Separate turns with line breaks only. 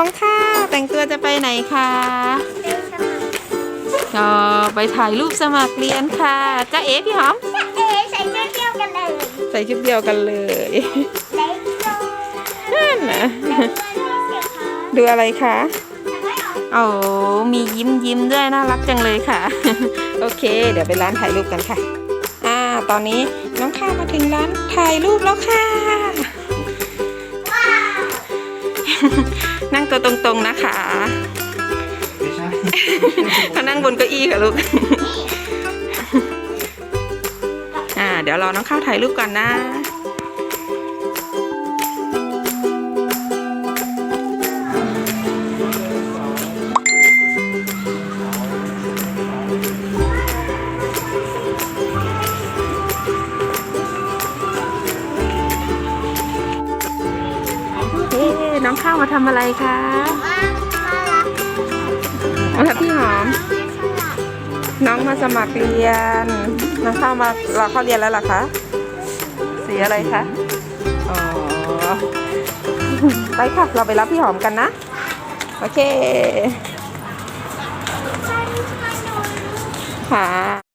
น้องข้าวแต่งตัวจะไปไหนคะ
เร็วสมัคร
ก็ไปถ่ายรูปสมัครเรียนค่ะจ้าเอ๋พี่หอม
เอ๋ใส่เสื้อเที่ยวกันเลย
ใส่ชุดเดียวกันเลย
เล็กโต
นั่นนะ
แล้ววันนี้เสียค่ะ
ดูอะไรคะ
ทำไมออก
โอ้มียิ้มยิ้มด้วยน่ารักจังเลยค่ะ โอเค เดี๋ยวไปร้านถ่ายรูปกันค่ะ อ่า ตอนนี้น้องข้าวมาถึงร้านถ่ายรูปแล้วค่ะ
ว้าว
นั่งตัวตรงๆนะคะ
ไม่ใช่
เขานั่งบนเก้าอี้ค่ะลูก อ่า เดี๋ยวรอน้องข้าวถ่ายรูปก่อนนะ น้องข้าวมาทำอะไรคะ
มามารัก
มาครับพี่หอม
น้องไม่สลับ
น้องมาสมัครเรียน น้องเข้ามารอเข้าเรียนแล้วเหรอคะ สีอะไรคะ อ๋อ ไปค่ะ เราไปรับพี่หอมกันนะ โอเค ค่ะ